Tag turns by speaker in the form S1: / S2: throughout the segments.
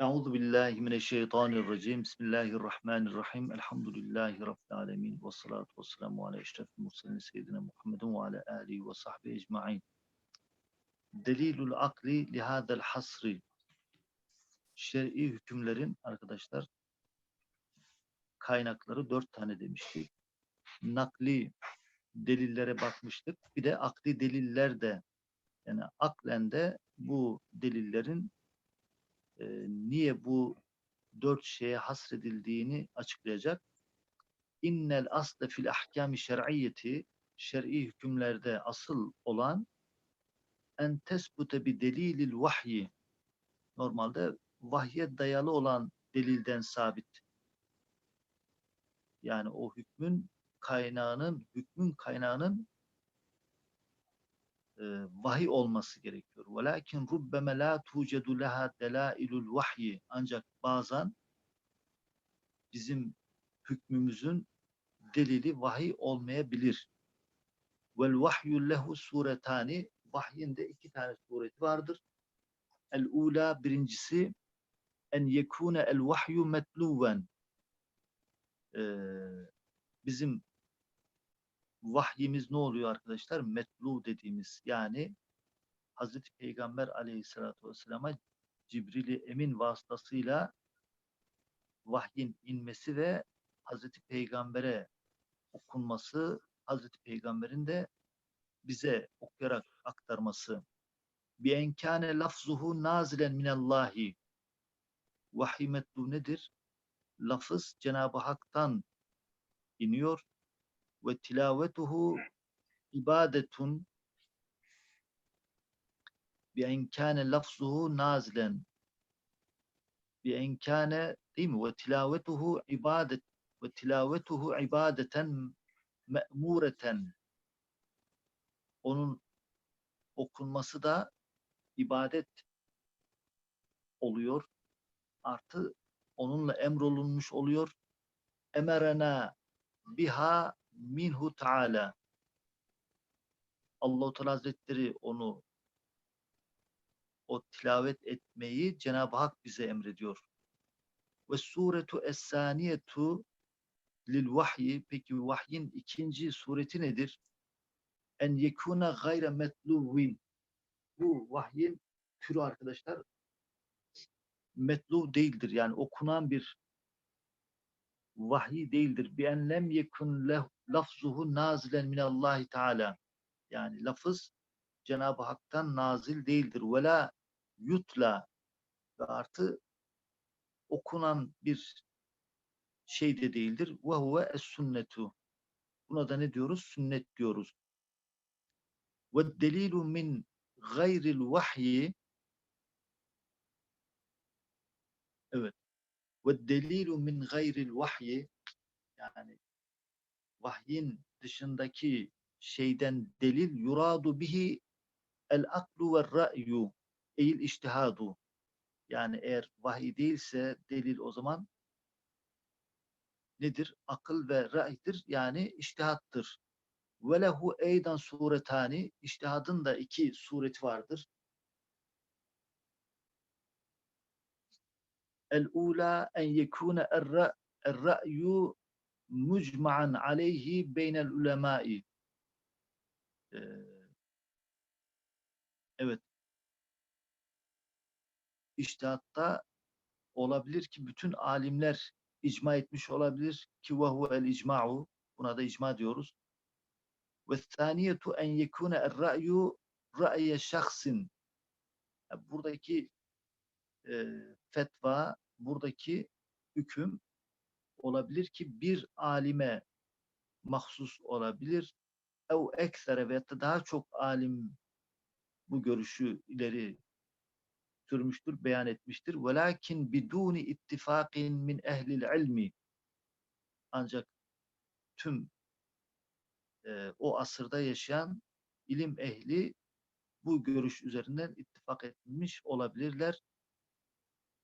S1: Euzu billahi mineşşeytanirracim. Bismillahirrahmanirrahim. Elhamdülillahi rabbil alamin. Ves salatu vesselamu ala eşrefil murselin seyyidina Muhammedin ve ala alihi ve sahbihi ecmaîn. Delilul akli li hadal hasri. Şer'i hükümlerin arkadaşlar kaynakları dört tane demiştik. Nakli delillere bakmıştık. Bir de akli deliller de yani aklen de bu delillerin e, niye bu dört şeye hasredildiğini açıklayacak. İnnel asle fil ahkami şer'iyyeti şer'i hükümlerde asıl olan en tesbute bi delilil vahyi normalde vahye dayalı olan delilden sabit. Yani o hükmün kaynağının hükmün kaynağının vahiy olması gerekiyor. Velakin rubbeme la tucedu leha delailul vahyi. Ancak bazen bizim hükmümüzün delili vahiy olmayabilir. Vel vahyu lehu suretani. Vahyin de iki tane sureti vardır. El ula birincisi en yekune el vahyu metluven. Ee, bizim vahyimiz ne oluyor arkadaşlar? Metlu dediğimiz yani Hazreti Peygamber aleyhissalatü vesselam'a Cibril-i Emin vasıtasıyla vahyin inmesi ve Hazreti Peygamber'e okunması, Hazreti Peygamber'in de bize okuyarak aktarması. Bi enkâne lafzuhu nazilen minallahi. Vahiy metlu nedir? Lafız Cenab-ı Hak'tan iniyor ve tilavetuhu ibadetun bi en kâne lafzuhu nazilen bi en kâne değil mi? Ve tilavetuhu ibadet ve tilavetuhu ibadeten me'mureten onun okunması da ibadet oluyor. Artı onunla emrolunmuş oluyor. Emerena biha minhu Teala Allah-u Teala Hazretleri onu o tilavet etmeyi Cenab-ı Hak bize emrediyor. Ve suretu es-saniyetu lil vahyi peki vahyin ikinci sureti nedir? En yekuna gayre metluvin. Bu vahyin türü arkadaşlar metluv değildir. Yani okunan bir vahiy değildir. Bi en lem yekun lafzuhu nazilen minallahi teala. Yani lafız Cenab-ı Hak'tan nazil değildir. Ve la yutla ve artı okunan bir şey de değildir. Ve huve es sünnetu. Buna da ne diyoruz? Sünnet diyoruz. Ve delilu min gayril vahyi Evet. Ve delilu min gayril vahyi yani vahyin dışındaki şeyden delil yuradu bihi el aklu ve ra'yu eğil iştihadu yani eğer vahiy değilse delil o zaman nedir? Akıl ve ra'ydir yani iştihattır. Ve lehu eydan suretani iştihadın da iki sureti vardır. El-ula en yekune er-ra'yu mucma'an aleyhi beynel ulemai. Ee, evet. İştihatta olabilir ki bütün alimler icma etmiş olabilir ki vahu el icma'u. Buna da icma diyoruz. Ve thaniyetu en yekune er-ra'yu ra'ye şahsin. Buradaki e, fetva, buradaki hüküm olabilir ki bir alime mahsus olabilir. Ev eksere veya daha çok alim bu görüşü ileri sürmüştür, beyan etmiştir. Velakin biduni ittifakin min ehlil ilmi ancak tüm e, o asırda yaşayan ilim ehli bu görüş üzerinden ittifak etmiş olabilirler.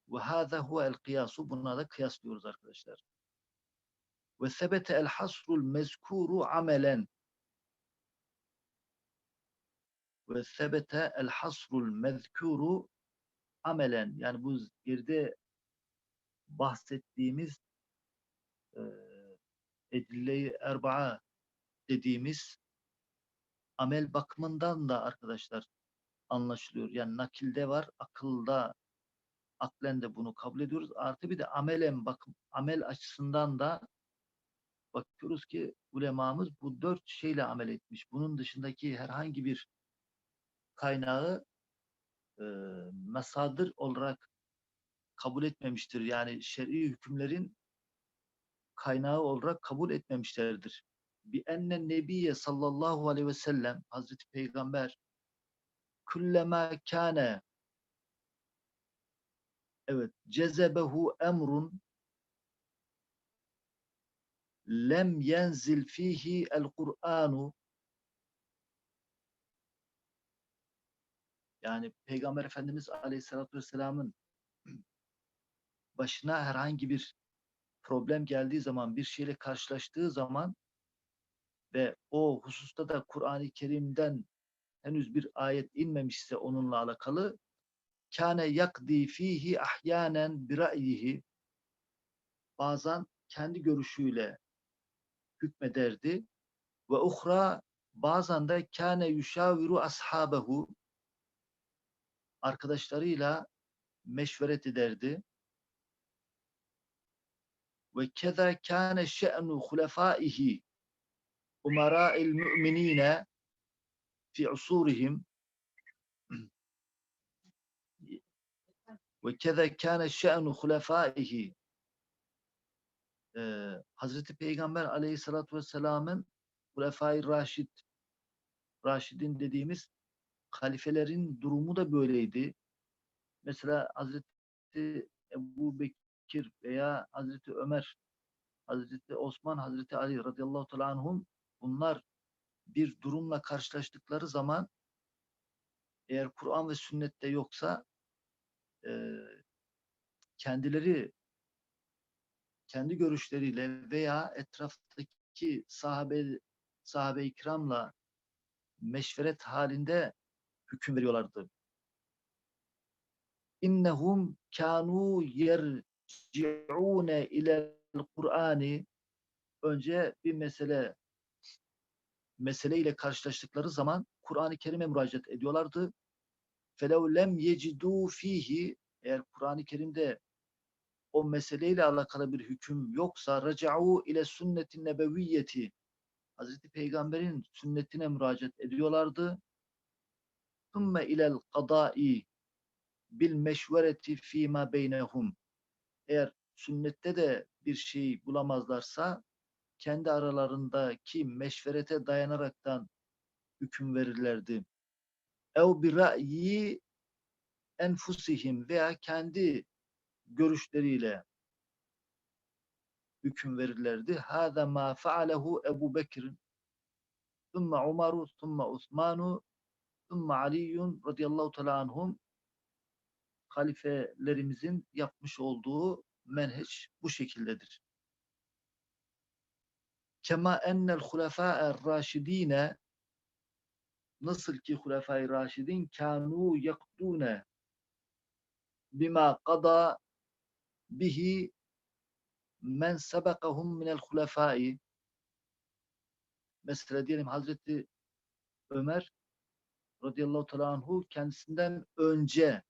S1: Ve hâzâ huvel kıyasu. Buna da kıyas diyoruz arkadaşlar. Ve sebete el hasrul mezkuru amelen. Ve sebete el hasrul mezkuru amelen yani bu geride bahsettiğimiz e, edille-i erbaa dediğimiz amel bakımından da arkadaşlar anlaşılıyor. Yani nakilde var, akılda aklen de bunu kabul ediyoruz. Artı bir de amelen bakım, amel açısından da bakıyoruz ki ulemamız bu dört şeyle amel etmiş. Bunun dışındaki herhangi bir kaynağı e, mesadır olarak kabul etmemiştir. Yani şer'i hükümlerin kaynağı olarak kabul etmemişlerdir. Bi enne nebiye sallallahu aleyhi ve sellem Hazreti Peygamber kullema kâne evet cezebehu emrun lem yenzil fihi el Kur'anu yani Peygamber Efendimiz Aleyhisselatü Vesselam'ın başına herhangi bir problem geldiği zaman, bir şeyle karşılaştığı zaman ve o hususta da Kur'an-ı Kerim'den henüz bir ayet inmemişse onunla alakalı kâne yakdi fihi ahyanen bira'yihi bazen kendi görüşüyle hükmederdi ve uhra bazen de kâne yuşaviru ashabehu arkadaşlarıyla meşveret ederdi. Ve keza kâne şe'nu hulefâihi umarâ'il mü'minîne fi usurihim ve keza kâne şe'nu hulefâihi Hazreti Peygamber aleyhissalatü vesselamın Hulefai Raşid Raşidin dediğimiz halifelerin durumu da böyleydi. Mesela Hazreti Ebu Bekir veya Hazreti Ömer, Hazreti Osman, Hazreti Ali radıyallahu teala anhum bunlar bir durumla karşılaştıkları zaman eğer Kur'an ve sünnette yoksa e, kendileri kendi görüşleriyle veya etraftaki sahabe sahabe-i kiramla meşveret halinde hüküm veriyorlardı. İnnehum kanu yerci'une ile Kur'ani önce bir mesele meseleyle karşılaştıkları zaman Kur'an-ı Kerim'e müracaat ediyorlardı. Felev lem yecidû fihi eğer Kur'an-ı Kerim'de o meseleyle alakalı bir hüküm yoksa raca'u ile sünnetin nebeviyyeti Hazreti Peygamber'in sünnetine müracaat ediyorlardı. Thumme ilel kadai bil meşvereti fîmâ beynehum. Eğer sünnette de bir şey bulamazlarsa kendi aralarındaki meşverete dayanaraktan hüküm verirlerdi. Ev bir ra'yi enfusihim veya kendi görüşleriyle hüküm verirlerdi. Hâzâ mâ fealehu Ebu Bekir ثُمَّ عُمَرُ ثُمَّ عُثْمَانُ ثُمَّ عَلِيٌّ radıyallahu teala anhum halifelerimizin yapmış olduğu menheç bu şekildedir. Kema ennel hulefâ'er raşidîne nasıl ki hulefâ-i raşidin kânû yakdûne bima qada bihi men sebekahum minel hulefâi mesela diyelim Hazreti Ömer radıyallahu teala anhu kendisinden önce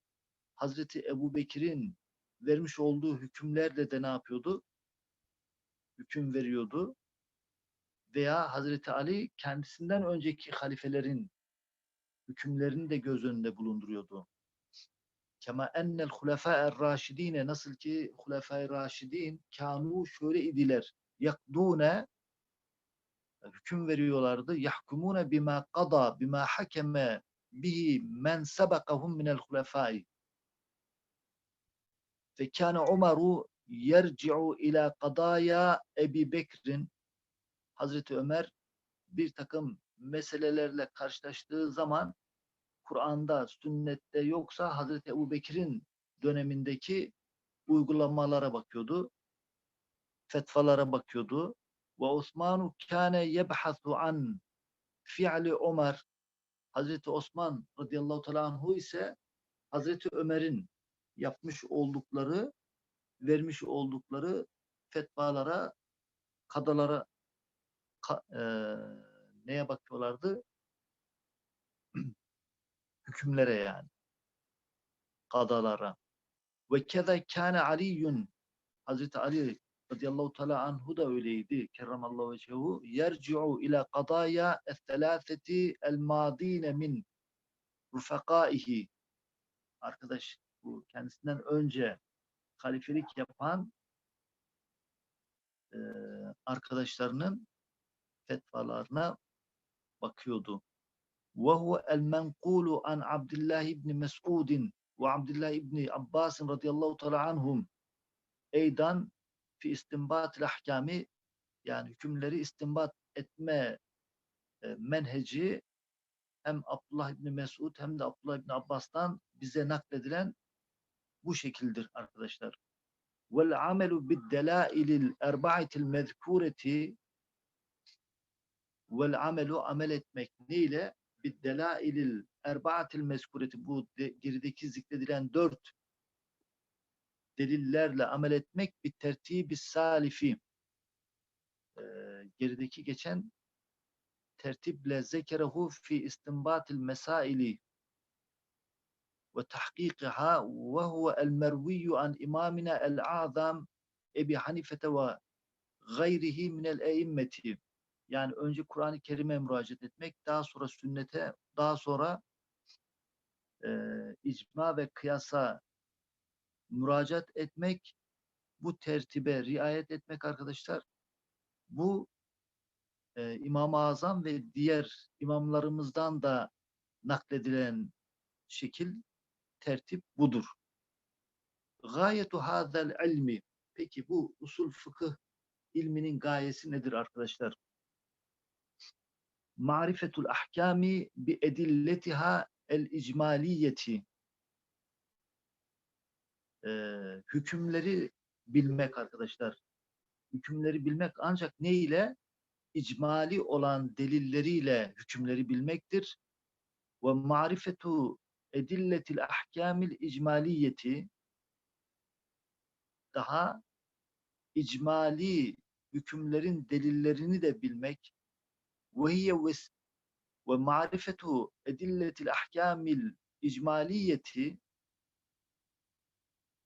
S1: Hazreti Ebu Bekir'in vermiş olduğu hükümlerle de ne yapıyordu? Hüküm veriyordu. Veya Hazreti Ali kendisinden önceki halifelerin hükümlerini de göz önünde bulunduruyordu. Kema ennel hulefâ'er raşidine nasıl ki hulefâ-i raşidin kânû şöyle idiler. Yakdûne hüküm veriyorlardı. Yahkumune bima qada bima hakeme bihi men sebekahum minel hulefâi. Fe kâne Umaru yerci'u ila kadaya Ebi Bekir'in Hazreti Ömer bir takım meselelerle karşılaştığı zaman Kur'an'da, sünnette yoksa Hazreti Ebu Bekir'in dönemindeki uygulamalara bakıyordu. Fetvalara bakıyordu. Ve Osmanu kâne yebhasu an fi'li Ömer. Hazreti Osman radıyallahu teala ise Hazreti Ömer'in yapmış oldukları, vermiş oldukları fetvalara, kadalara ka- eee, neye bakıyorlardı? Hükümlere yani. Kadalara. Ve keza kâne Aliyyun Hazreti Ali radıyallahu teala anhu da öyleydi. Kerramallahu vechehu. Yerci'u ila kadaya es-selâseti el-mâdîne min rufakâihi. Arkadaş bu kendisinden önce halifelik yapan eee, arkadaşlarının fetvalarına bakıyordu. وهو المنقول عن عبد الله بن مسعود وعبد الله بن عباس رضي الله تعالى عنهم أيضا في istinbat الأحكام yani hükümleri istinbat etme e, menheci hem Abdullah İbni Mesud hem de Abdullah İbni Abbas'tan bize nakledilen bu şekildir arkadaşlar. Vel amelu bid delailil erba'atil mezkureti vel amelu amel etmek neyle? Bid delailil erba'atil mezkureti bu de, gerideki zikredilen dört delillerle amel etmek bir tertibi salifi. Ee, gerideki geçen tertiple zekerehu fi istinbatil mesaili ve tahkikiha ve huve el merviyyu an imamina el azam Ebi Hanifete ve gayrihi minel eimmeti yani önce Kur'an-ı Kerim'e müracaat etmek, daha sonra sünnete, daha sonra e, icma ve kıyasa müracaat etmek, bu tertibe riayet etmek arkadaşlar, bu e, İmam-ı Azam ve diğer imamlarımızdan da nakledilen şekil, tertip budur. Gayetu hazel ilmi. Peki bu usul fıkıh ilminin gayesi nedir arkadaşlar? Marifetul ahkami bi edilletiha el icmaliyeti. Ee, hükümleri bilmek arkadaşlar. Hükümleri bilmek ancak ne ile? İcmali olan delilleriyle hükümleri bilmektir. Ve marifetu edilletil ahkamil icmaliyeti daha icmali hükümlerin delillerini de bilmek edilletil ahkamil icmaliyeti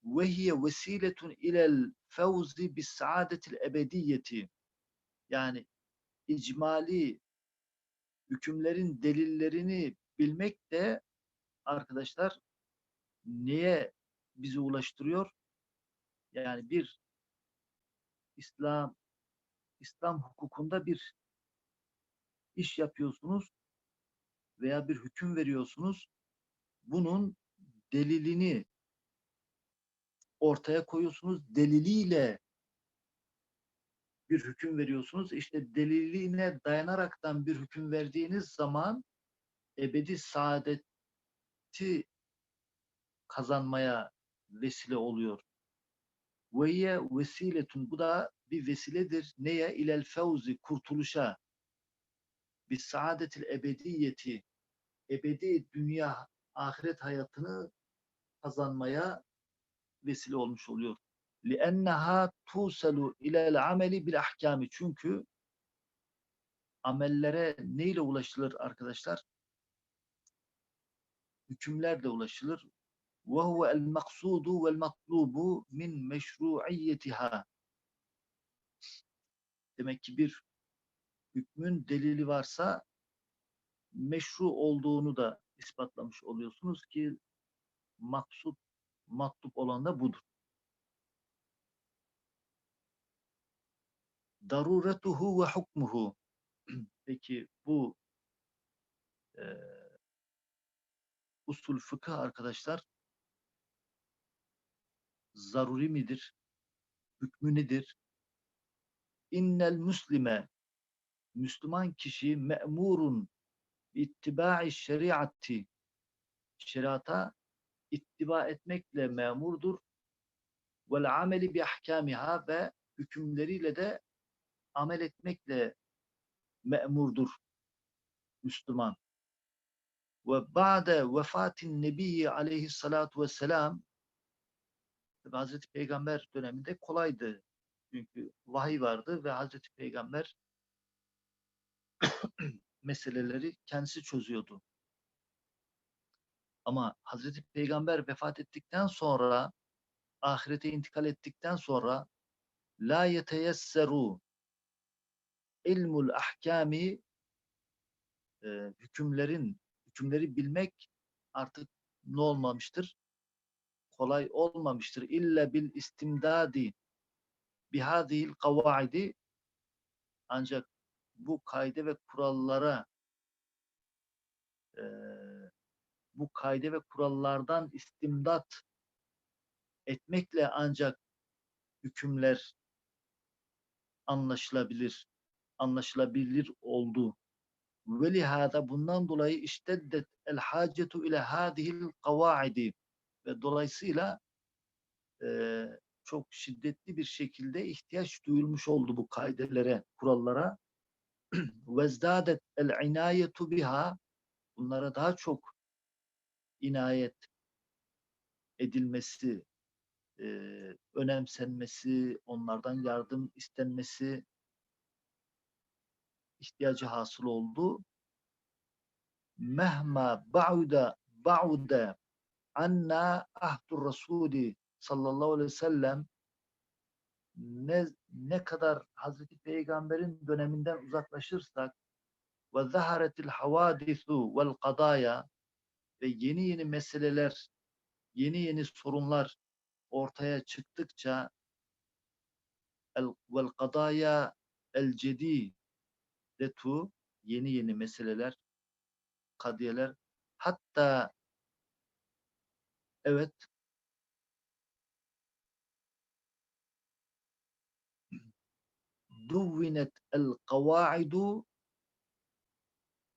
S1: ve hiye vesiletun ilel fevzi bis saadetil ebediyeti yani icmali hükümlerin delillerini bilmek de arkadaşlar neye bizi ulaştırıyor? Yani bir İslam İslam hukukunda bir iş yapıyorsunuz veya bir hüküm veriyorsunuz. Bunun delilini ortaya koyuyorsunuz. Deliliyle bir hüküm veriyorsunuz. İşte deliline dayanaraktan bir hüküm verdiğiniz zaman ebedi saadeti kazanmaya vesile oluyor. Ve hiye vesiletun bu da bir vesiledir. Neye? İlel fevzi kurtuluşa Bir saadetil ebediyeti ebedi dünya ahiret hayatını kazanmaya vesile olmuş oluyor. لِأَنَّهَا تُوسَلُ اِلَى الْعَمَلِ بِالْاحْكَامِ Çünkü amellere neyle ulaşılır arkadaşlar? Hükümlerle ulaşılır. وَهُوَ الْمَقْصُودُ وَالْمَطْلُوبُ مِنْ مَشْرُعِيَّتِهَا Demek ki bir hükmün delili varsa meşru olduğunu da ispatlamış oluyorsunuz ki maksut, matlub olan da budur. Daruretuhu ve hukmuhu. Peki bu e, usul fıkıh arkadaşlar zaruri midir? Hükmü nedir? İnnel müslime Müslüman kişi me'murun ittibai şeriatı şeriata ittiba etmekle memurdur. Vel ameli bi ahkamiha ve hükümleriyle de amel etmekle memurdur Müslüman. Ve ba'de vefatin nebiyyi aleyhissalatu vesselam Hazreti Peygamber döneminde kolaydı. Çünkü vahiy vardı ve Hazreti Peygamber meseleleri kendisi çözüyordu. Ama Hazreti Peygamber vefat ettikten sonra ahirete intikal ettikten sonra la yeteyesseru ilmul ahkami e, hükümlerin hükümleri bilmek artık ne olmamıştır? Kolay olmamıştır. İlla bil istimdadi bihadihil kavaidi ancak bu kaide ve kurallara e, bu kaide ve kurallardan istimdat etmekle ancak hükümler anlaşılabilir, anlaşılabilir oldu. Ve lihada bundan dolayı işteddet el hacetu ile hadihil kavaidi ve dolayısıyla e, çok şiddetli bir şekilde ihtiyaç duyulmuş oldu bu kaidelere, kurallara. Vezdadet el inayetu biha bunlara daha çok inayet edilmesi, e, önemsenmesi, onlardan yardım istenmesi ihtiyacı hasıl oldu. Mehma ba'uda ba'uda anna ahdur rasuli sallallahu aleyhi ve sellem ne, ne kadar Hazreti Peygamber'in döneminden uzaklaşırsak ve zaharetil havadisu vel kadaya ve yeni yeni meseleler, yeni yeni sorunlar ortaya çıktıkça el vel kadaya el cedidetu yeni yeni meseleler, kadiyeler hatta evet duvvinet el kavaidu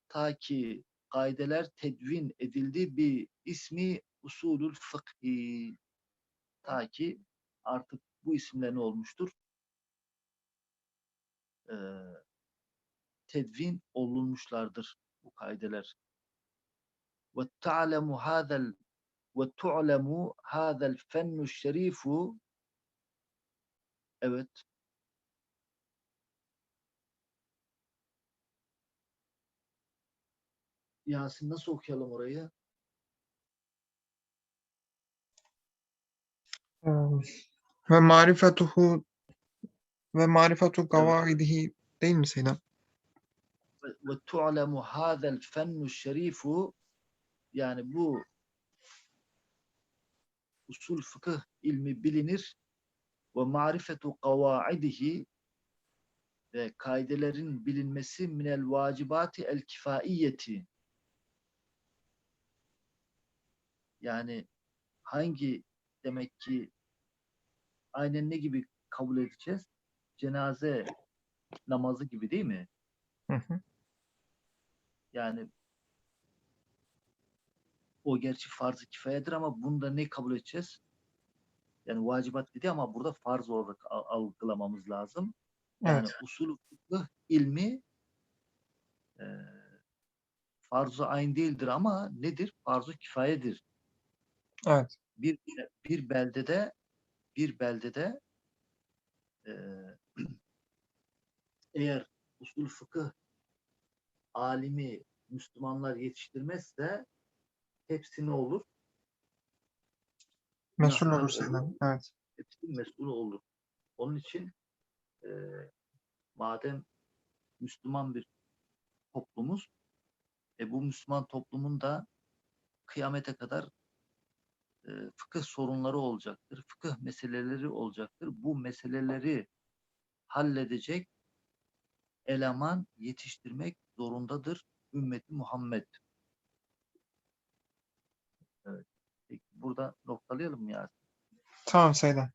S1: ta ki kaideler tedvin edildi bir ismi usulül fıkhi ta ki artık bu isimler ne olmuştur? Ee, tedvin olunmuşlardır bu kaideler. Ve ta'lemu hadal ve tu'lemu hadal fennu şerifu evet Yasin nasıl okuyalım orayı?
S2: Ve marifetuhu ve marifetu kavaidihi değil mi Seyyidem?
S1: ve tu'lemu hadal fennu şerifu yani bu usul fıkıh ilmi bilinir ve marifetu kavaidihi ve kaidelerin bilinmesi minel vacibati el kifaiyeti yani hangi demek ki aynen ne gibi kabul edeceğiz? Cenaze namazı gibi değil mi?
S2: Hı hı.
S1: Yani o gerçi farz-ı kifayedir ama bunda ne kabul edeceğiz? Yani vacibat dedi ama burada farz olarak al- algılamamız lazım. Yani
S2: Evet.
S1: usul fıkıh ilmi e, farz-ı ayn değildir ama nedir? Farz-ı kifayedir.
S2: Evet.
S1: Bir bir beldede bir beldede e, eğer usul fıkıh alimi Müslümanlar yetiştirmezse hepsi ne olur?
S2: Mesul olur Seyyidem. Evet.
S1: hepsi mesul olur. Onun için e, madem Müslüman bir toplumuz, e, bu Müslüman toplumun da kıyamete kadar fıkıh sorunları olacaktır, fıkıh meseleleri olacaktır. Bu meseleleri halledecek eleman yetiştirmek zorundadır ümmeti Muhammed. Evet. Peki, burada noktalayalım mı ya?
S2: Tamam Seyyidem.